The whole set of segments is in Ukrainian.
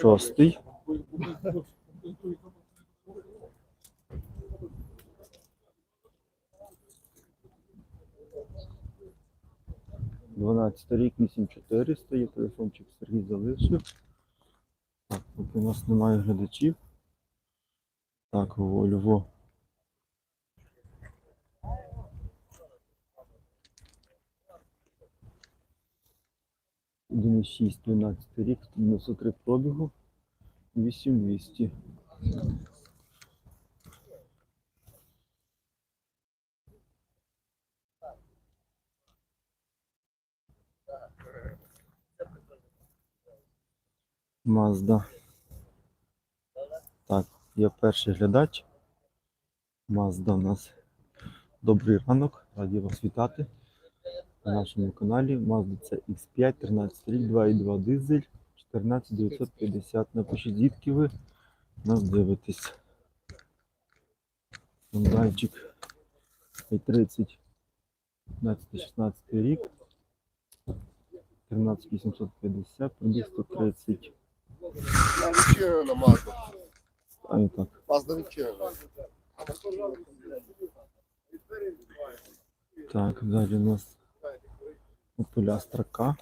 Шостий. Дванадцятий рік, 8400, є телефончик Сергій залишив. Так, поки у нас немає глядачів. Так, Львов. 1,6, 12 рік, 93 пробігу, 8200. Мазда. Так, я перший глядач. Мазда у нас. Добрий ранок, раді вас вітати. на нашому каналі. Mazda CX5, 13 рік, 2.2 дизель, 14950. Напишіть, звідки ви нас дивитесь. Мондайчик i30, 15-16 рік, 13850, пробіг 130. Вечеря на Мазду. А і так. Мазда вечеря. Так, далі у нас Opel строка.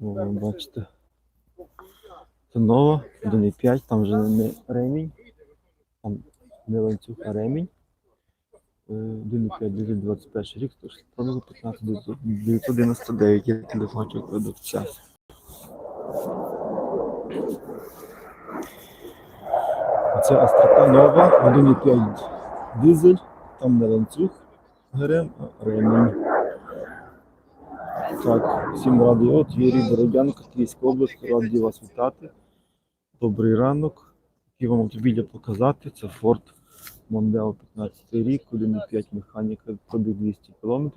О, ви бачите. Це нова, 1.5, там вже не ремінь. Там не ланцюг, а ремінь. Е, 1.5, дизель 21 рік, 160 пробігу, 15 999 є телефончик продавця. Це Астрока нова, 1.5 дизель, там не ланцюг ГРМ, а ремінь. Так, всім радий, от Юрій Бородянко, Київська область, радий вас вітати. Добрий ранок. Який вам автомобіль показати? Це Ford Mondeo 15 рік, 1.5 механіка, пробіг 200 км,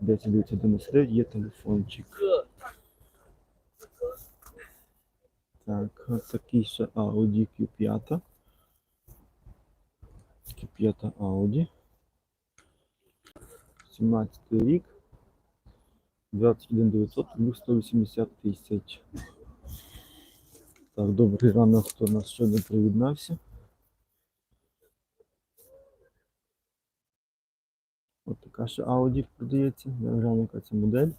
10999, є телефончик. Так, от такий ще Audi Q5. Q5 Audi. 17 рік. 21 900 180 тисяч. Так, добрий ранок, хто нас щойно приєднався. Ось така ще Audi продається. Я гляну, яка це модель.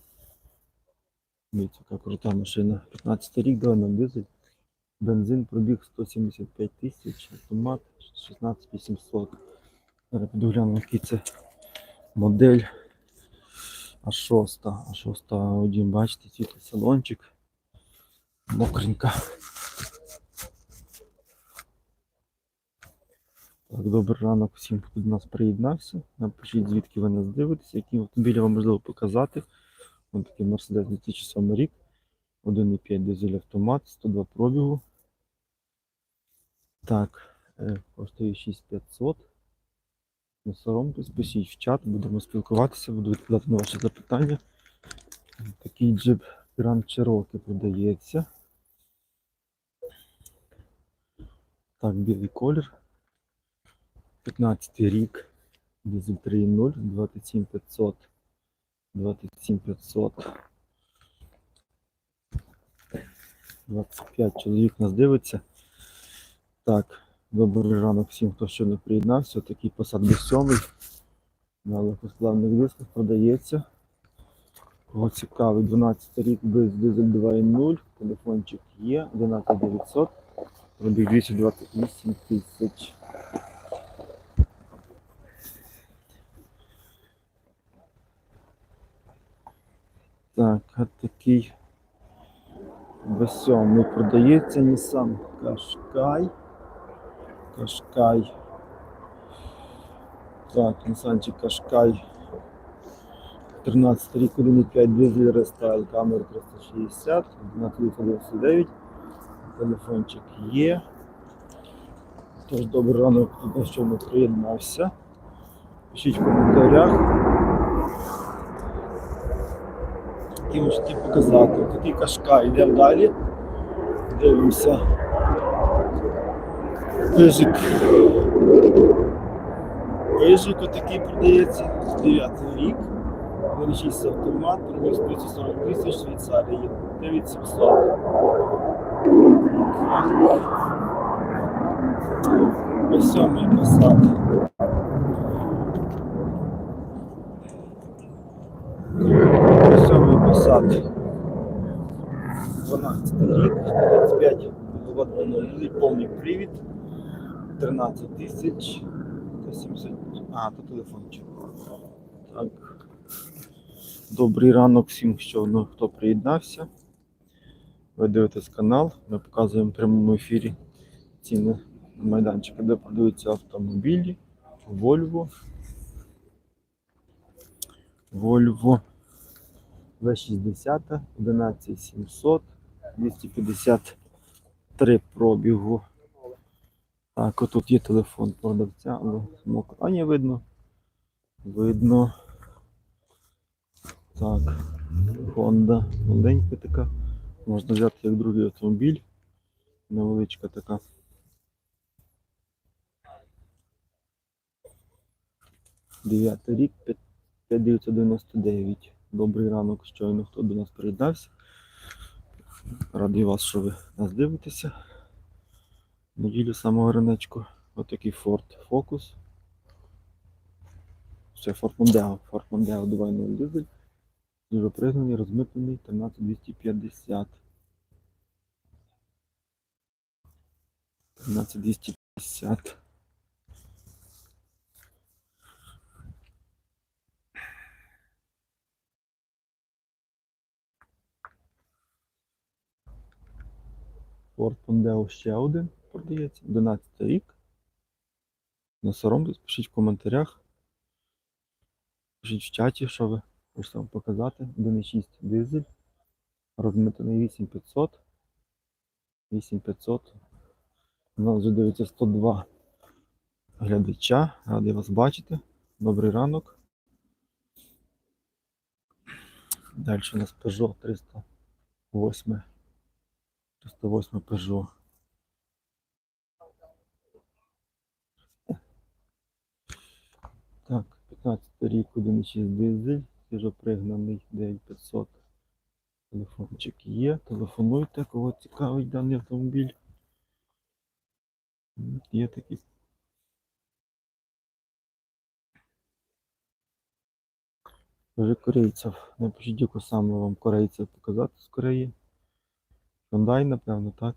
Дивіться, яка крута машина. 15 рік, 2 на дизель. Бензин пробіг 175 тисяч, автомат 16 800. Зараз піду гляну, який це модель. А шоста, а шоста Audi, бачите, світлий салончик. Мокренька. Так, добрий ранок всім, хто до нас приєднався. Напишіть, звідки ви нас дивитесь, які автомобілі вам можливо показати. Ось такий Mercedes 2007 рік. 1,5 дизель автомат, 102 пробігу. Так, е, коштує 6500. Не соромтесь, пишіть в чат, будемо спілкуватися, буду відповідати на ваші запитання. Такий джип Grand Cherokee продається. Так, білий колір. 15 рік. Дизель 3.0, 27500. 27500. 25 чоловік нас дивиться. Так, добрий ранок всім, хто ще не приєднався. Такий посад без сьомий. На легкосплавних дисках продається. Кого цікавий, 12 рік без дизель 2.0, телефончик є, 11900, пробіг 228 тисяч. Так, от такий без сьомий продається Nissan Qashqai. Qashqai. Так, Nissanчик Qashqai 13 рік 1,5 дизель рестайл, камера 360, 11999, телефончик є. Тож добрий ранок, що не приєднався. Пишіть в коментарях. Які можете показати. Такий кашка, йдемо далі. Дивимося. Пижик. Пижик отакий продається. 9 рік. 1.6 автомат, пробіг 240 тисяч Швейцарії, 9700. Ось сьомий посад. Ось сьомий посад. 12 рік, 25 кВт повний привід, 13 тисяч, 170, а, то телефончик. Так. Добрий ранок всім, що ну, хто приєднався. Ви дивитесь канал. Ми показуємо в прямому ефірі ціни на майданчики, де продаються автомобілі. Volvo. Volvo V60, 11700, 253 пробігу. Так, отут є телефон продавця, але самого екрані видно. Видно. Так, Honda маленька така. Можна взяти як другий автомобіль. Невеличка така. Дев'ятий рік, 5999. Добрий ранок, щойно хто до нас приєднався. Радий вас, що ви нас дивитеся. Неділю самого ранечку. Отакий Ford Focus. Ще Ford Mondeo. Ford Mondeo 2.0 дизель. Дуже пригнаний, розмитнений 13250. 13250. Ford Mondeo ще один продається. 11 рік. Не соромтесь, пишіть в коментарях. Пишіть в чаті, що ви хочете вам показати. 1.6 дизель. Розмитаний 8500. 8500. У нас вже дивиться 102 глядача. Радий вас бачити. Добрий ранок. Далі у нас Peugeot 308. 308 Peugeot. Так, 15 рік 1.6 дизель, свіжопригнаний 9500. Телефончик є. Телефонуйте, кого цікавить даний автомобіль. Є такі. Вже корейців. Напишіть, яку саме вам корейців показати з Кореї. Hyundai, напевно, так?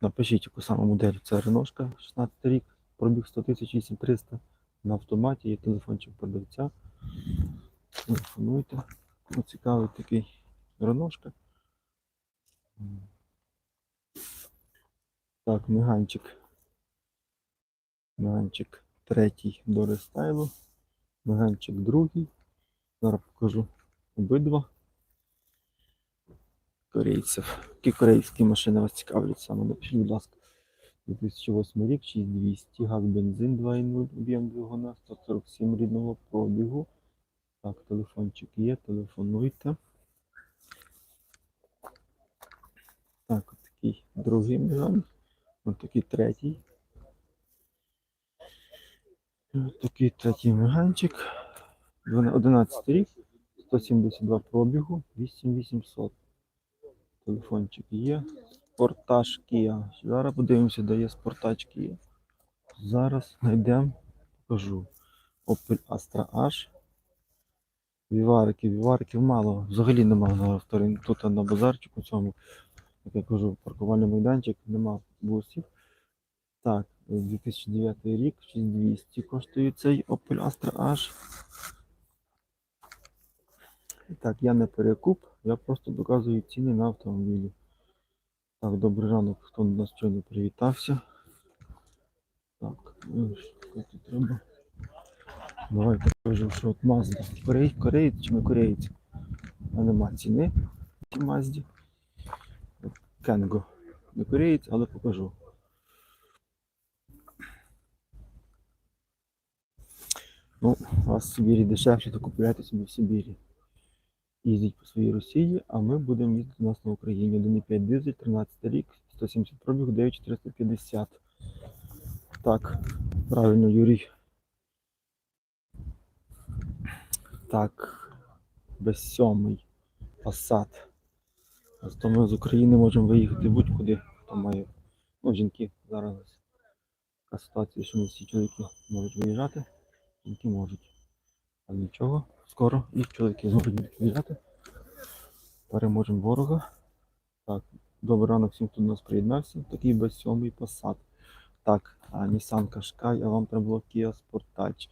Напишіть, яку саме модель. Це Реношка 16 рік, пробіг 100 тисяч 8300 на автоматі, є телефончик продавця. Телефонуйте. Кому цікавий такий Реношка. Так, меганчик. Меганчик третій до рестайлу. Меганчик другий. Зараз покажу обидва корейців. Які корейські машини вас цікавлять саме? Напишіть, будь ласка. 2008 рік, 6200, газ бензин 2.0, об'єм двигуна, 147 рідного пробігу. Так, телефончик є, телефонуйте. Так, от такий другий міган. Ось такий третій. Такий третій меганчик. 11 рік, 172 пробігу, 8800. Телефончик є. Спортаж Kia. Зараз подивимося, де є спортаж Kia. Зараз знайдемо, покажу. Opel Astra H. Віварики, вівариків мало. Взагалі немає на вторин. Тут на базарчику цьому, як я кажу, паркувальний майданчик, нема бусів. Так, 2009 рік, 6200 коштує цей Opel Astra H. Так, я не перекуп, я просто доказую ціни на автомобілі. Так, добрий ранок, хто до нас щойно привітався. Так, ну, що тут треба? Давай покажу, що от. Корей, кореєць чи не кореєць? А нема ціни в цій Мазді. Кенго. Не кореєць, але покажу. Ну, у вас в Сибірі дешевше, то купуйте собі в Сибірі. Їздіть по своїй Росії, а ми будемо їздити у нас на Україні. 1,5 дизель, 13 рік, 170 пробіг, 9450. Так, правильно, Юрій. Так, без сьомий Passat. Зато ми з України можемо виїхати будь-куди, хто має. Ну, жінки зараз така ситуація, що не всі чоловіки можуть виїжджати, жінки можуть. Але нічого, скоро і чоловіки зможуть виїжджати. Переможемо ворога. Так, добрий ранок всім, хто до нас приєднався. Такий без сьомий Passat. Так, а Nissan Qashqai, а вам треба було Kia Sportage.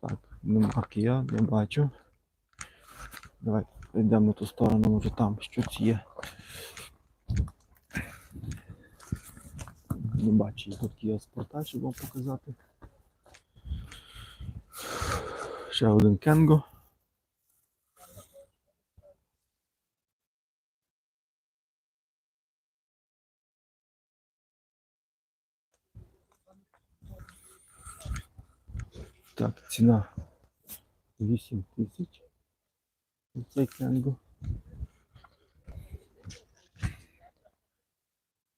Так, нема Kia, не бачу. Давай йдемо на ту сторону, може там щось є. Не бачу, тут Kia Sportage, щоб вам показати. Ще один. Так, ціна 8 тисяч. Цей Кенго.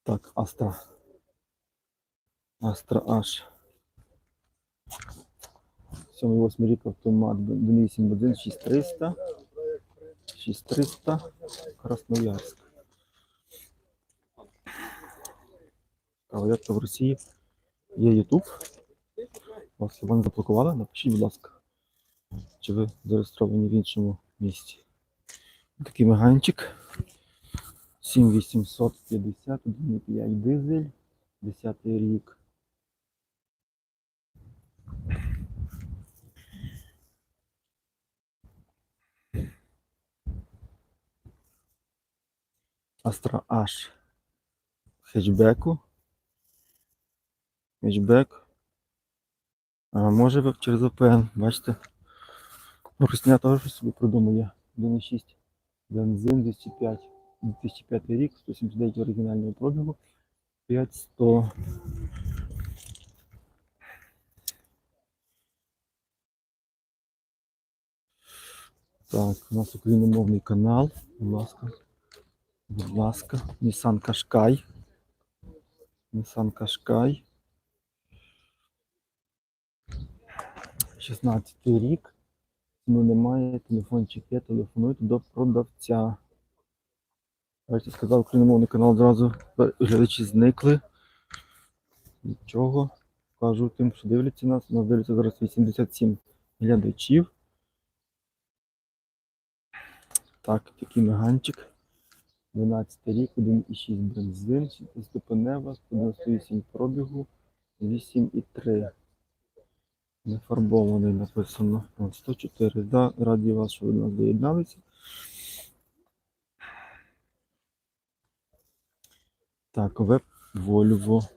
Так, Астра. Астра H. 7-8 рік автомат, 1.8 6300. 6300. Красноярськ. А як то в Росії є YouTube. Вас вам заблокували? Напишіть, будь ласка. Чи ви зареєстровані в іншому місці? Такий меганчик. 7850, 1,5 дизель, 10 рік. Astra H хетчбеку. Хетчбек. Може ви через VPN, бачите? Русня теж собі придумує. 1.6 бензин 205. 2005 рік, 179 оригінального пробігу. 5100. Так, у нас україномовний канал. Будь ласка. Будь ласка. Nissan Qashqai. Nissan Qashqai. 16 рік. Ну немає, телефончик є, телефонуйте до продавця. Бачите, сказав україномовний канал зразу. Глядачі зникли. Нічого. Кажу тим, що дивляться нас. У нас дивляться зараз 87 глядачів. Так, такий меганчик. 12 рік, 1,6 бензин, 6-ступенева, 198 пробігу, 8,3. Нефарбований написано. 104. Да, раді вас, що ви нас доєдналися. Так, веб Volvo.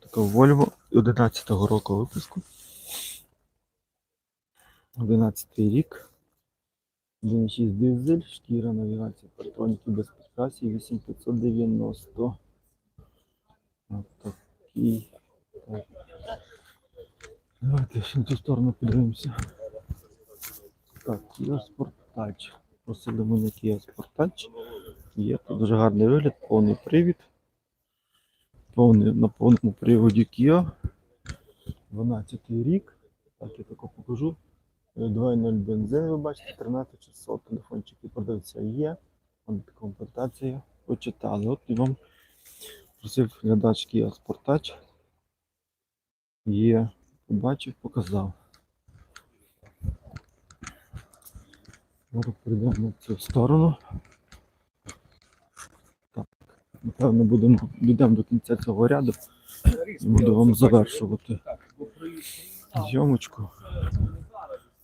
Така Volvo 11-го року випуску. 11 рік. 1.6 дизель, шкіра, навігація, партроніки без підкрасів, 8590. Ось такий. Так. Давайте ще на цю сторону подивимося. Так, Kia Sportage. Просили мене Kia Sportage. Є тут дуже гарний вигляд, повний привід. Повний, на повному приводі Kia. 12 рік. Так, я тако покажу. 2.0 бензин, ви бачите, 13600 телефончики продавця є. Комплектація. Почитали. От і вам просив глядач Kia Sportage. Є. Побачив, показав. Зараз перейдемо на цю сторону. Так, напевно, будемо дійдемо до кінця цього ряду і буду вам завершувати зйомочку.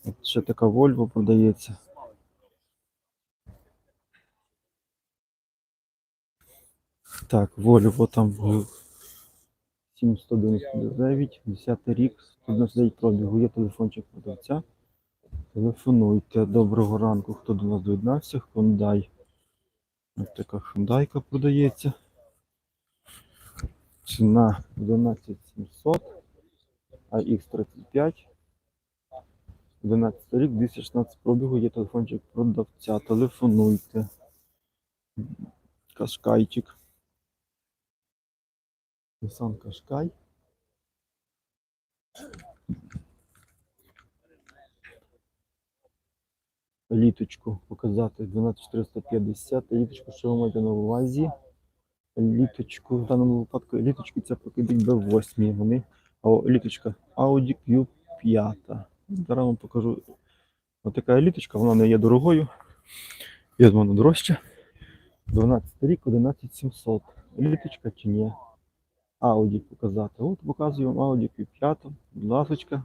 От ще така Volvo продається. Так, Volvo там в 7199, 10 рік, 199 пробігу. Є телефончик продавця. Телефонуйте. Доброго ранку, хто до нас доєднався. Hyundai. Ось така Hyundai продається. Ціна 11700, AX35. 11 рік, 216 пробігу, є телефончик продавця. Телефонуйте. Кашкайчик. Nissan Qashqai. Літочку показати 12450. Літочку, що ви маєте на увазі? Літочку, в даному випадку літочки це покидуть B8. Вони, а літочка Audi Q5. Зараз вам покажу. Ось така літочка, вона не є дорогою. Є вона дорожча. 12 рік, 11700. Літочка чи ні? Audi показати. От показую вам Audi Q5. Будь ласочка.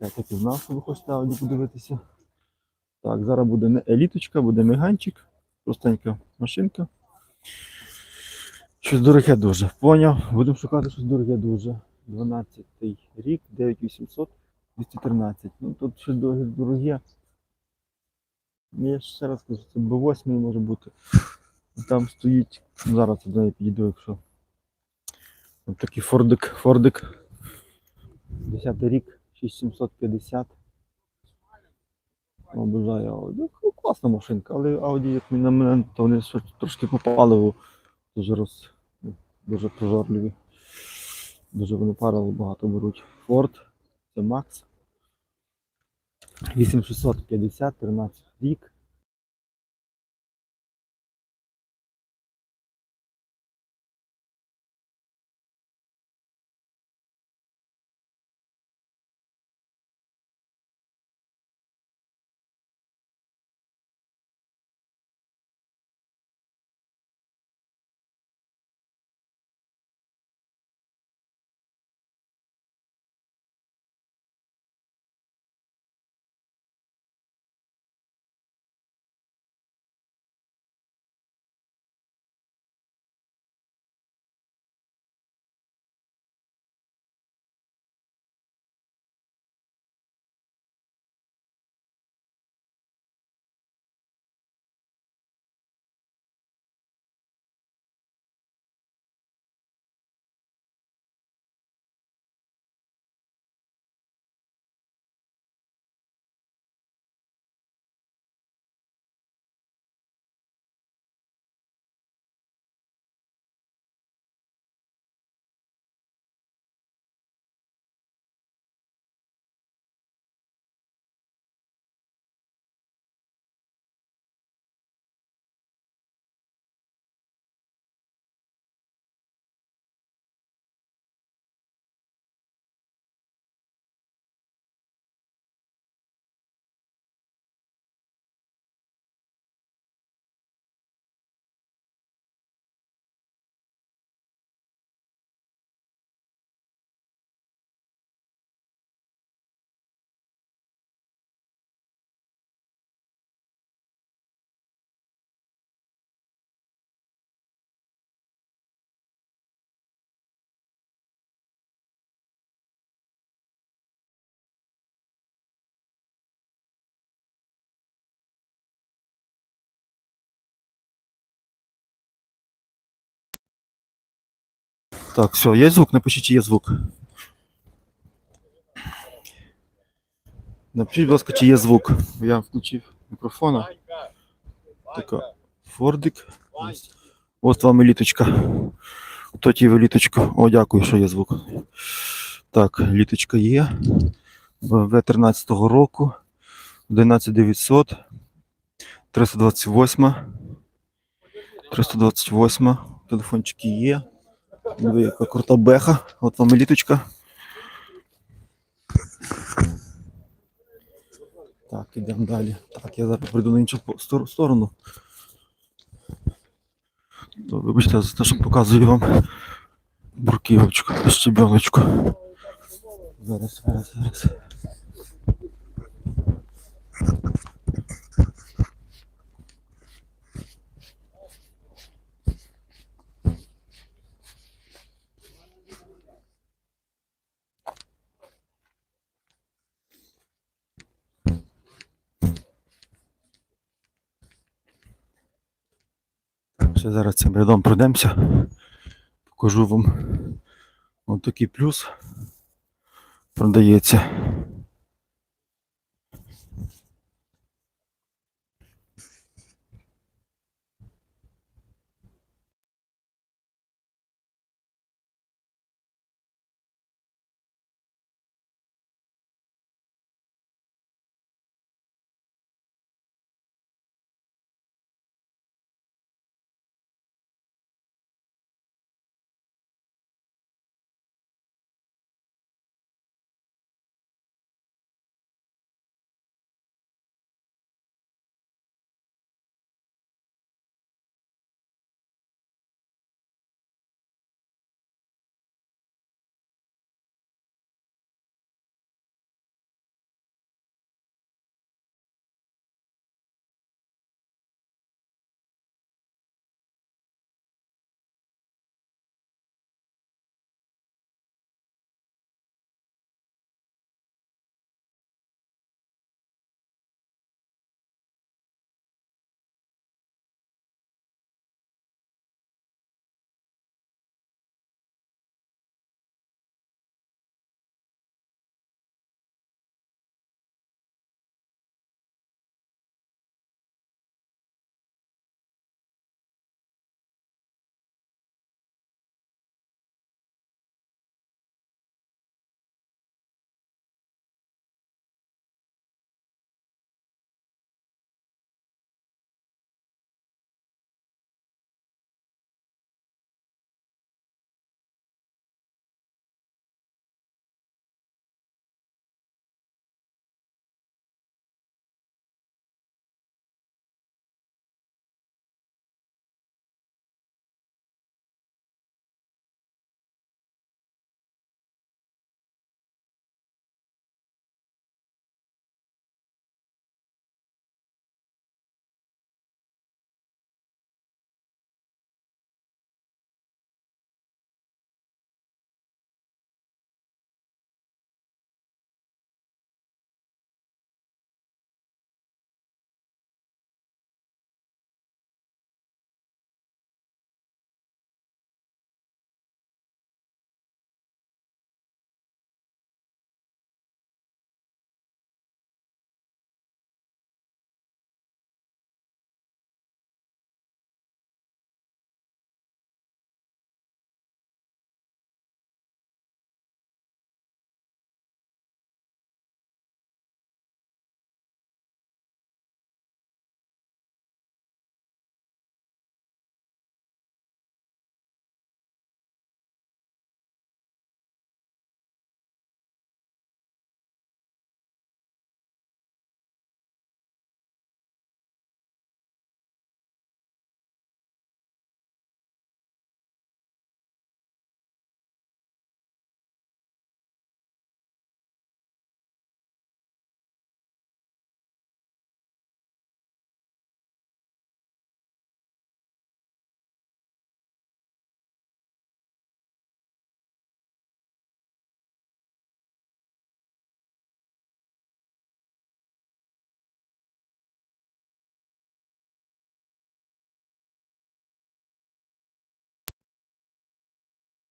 Я так і знав, що ви хочете Audi подивитися. Так, зараз буде не еліточка, буде меганчик. Простенька машинка. Щось дороге дуже. Поняв. Будемо шукати щось дороге дуже. 12 рік, 9800, 213. Ну тут дороге. дороге. Ну, Я ще раз кажу, це B8 може бути. Там стоїть. ну, Зараз я підійду, якщо. Ось такий Фордик, Фордик. 10 рік, 6750. Обожаю Audi. Ну, класна машинка, але Audi, як на мене, то вони трошки по паливу дуже роз, дуже прожорливі. Дуже вони парили багато беруть. Ford, це Макс. 8650, 13 рік. Так, все, є звук, напишіть, є звук. Напишіть, будь ласка, чи є звук. Я включив мікрофона. Така Фордик. Ось. Вам і літочка. Хто ті ви літочка? О, дякую, що є звук. Так, літочка є. В 13 року. 11900. 328. 328. Телефончики є. Диви, яка крута беха. От вам і літочка. Так, ідемо далі. Так, я зараз прийду на іншу сторону. То, вибачте за те, що показую вам бурківочку, щебеночку. Зараз, зараз, зараз. Ще зараз цим рядом пройдемося. Покажу вам ось такий плюс продається.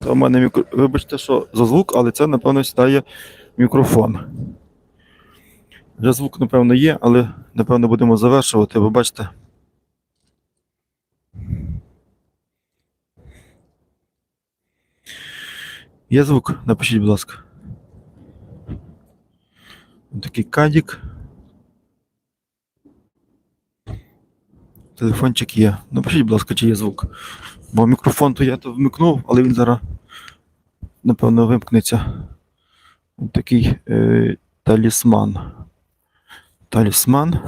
Це у мене мікро... Вибачте, що за звук, але це, напевно, сідає мікрофон. Вже звук, напевно, є, але напевно будемо завершувати, ви бачите. Є звук? Напишіть, будь ласка. Такий кадік. Телефончик є. Напишіть, будь ласка, чи є звук. Бо мікрофон то я то вмикнув, але він зараз, напевно, вимкнеться. Такий е, талісман. Талісман.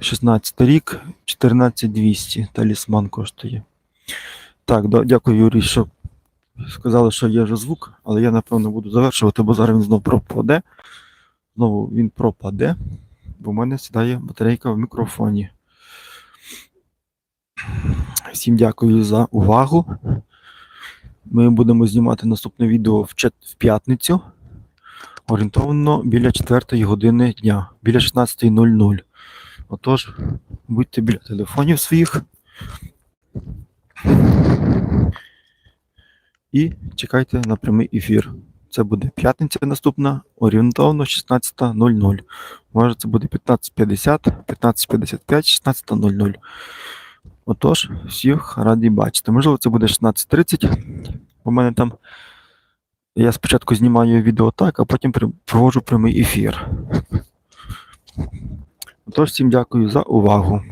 16 рік, 14200 талісман коштує. Так, да, дякую, Юрій, що сказали, що є вже звук, але я напевно буду завершувати, бо зараз він знову пропаде. Знову він пропаде, бо в мене сідає батарейка в мікрофоні. Всім дякую за увагу. Ми будемо знімати наступне відео в, в п'ятницю. Орієнтовно біля 4 години дня, біля 16.00. Отож, будьте біля телефонів своїх. І чекайте на прямий ефір. Це буде п'ятниця наступна, орієнтовно 16.00. Може, це буде 15.50, 15.55, 16.00. Отож, всіх раді бачити. Можливо, це буде 16.30. У мене там. Я спочатку знімаю відео так, а потім проводжу прямий ефір. Отож, всім дякую за увагу.